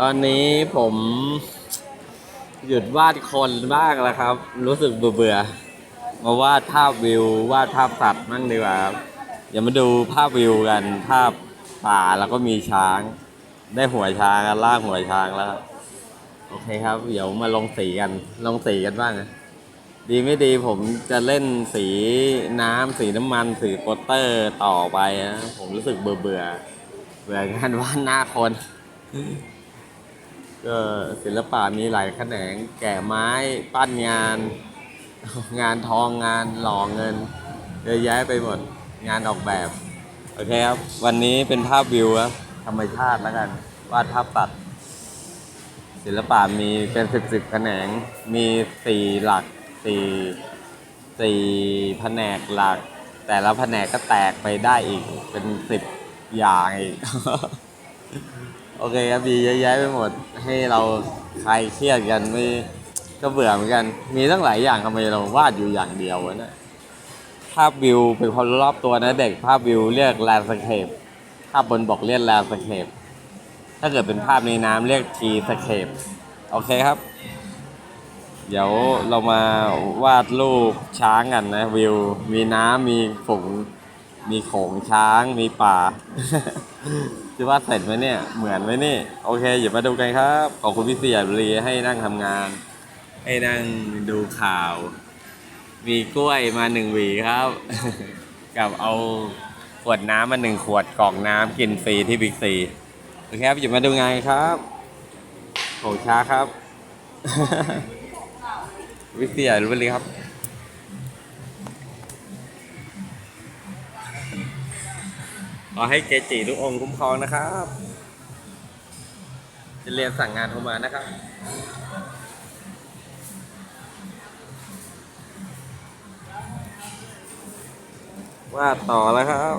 ตอนนี้ผมหยุดวาดคนบ้างแล้วครับ รู้สึกเบื่อเบื่อๆมาวาดภาพวิว วาดภาพสัตว์มั่งดีกว่าครับอย่ามาดูภาพวิวกัน ภาพป่าแล้วก็มีช้าง ได้หัวช้างกันลากหัวช้างแล้วครับโอเคครับ เดี๋ยวมาลงสีกัน ลงสีกันบ้างนะดีไม่ดีผมจะเล่นสีน้ำสีน้ำมันสีโปสเตอร์ต่อไปนะผมรู้สึกเบื่อเบื่อเบื่องานวาดหน้าคน ก็ศิลปะมีหลายแขนง แก่ไม้ปั้นงาน งานทองงานหล่อเงินเยอะแยะไปหมดงานออกแบบ โอเคครับ วันนี้เป็นภาพวิวครับธรรมชาติแล้วกัน วาดภาพตัด ศิลปะมีเป็นสิบสิบแขนง มีสี่หลักสี่สี่แผนกหลัก แต่ละแผนกก็แตกไปได้อีกเป็นสิบอย่างอีก โอเคครับมีเยอะแยะไปหมดให้เราคลายเครียดกันไม่ก็เบื่อเหมือนกัน มีตั้งหลายอย่างทำไมเราวาดอยู่อย่างเดียววะเนี่ยภาพวิวเป็นคนรอบตัวนะเด็กภาพวิวเรียกแลนด์สเคปภาพบนบอกเรียกแลนด์สเคปถ้าเกิดเป็นภาพในน้ำเรียกทีสเคปโอเคครับ เดี๋ยวเรามาวาดรูปช้างกันนะวิว มีน้ำมีฝูง มีโขงช้างมีป่าจะวาเสร็จไหมเนี่ย เหมือนไหมนี่ โอเคอย่ามาดูกันครับ ขอบคุณพี่เสียบุรีให้นั่งทำงาน ให้นั่งดูข่าว มีกล้วยมาหนึ่งหวีครับ กับเอาขวดน้ำมาหนึ่งขวดกล่องน้ำกินฟรีที่บิ๊กซีโอเคครับอย่ามาดูงานครับโขงช้าครับ วิเสียบุรีครับ ขอให้เกจิทุกองค์คุ้มครองนะครับจะเรียนสั่งงานโทรมานะครับว่าต่อแล้วครับ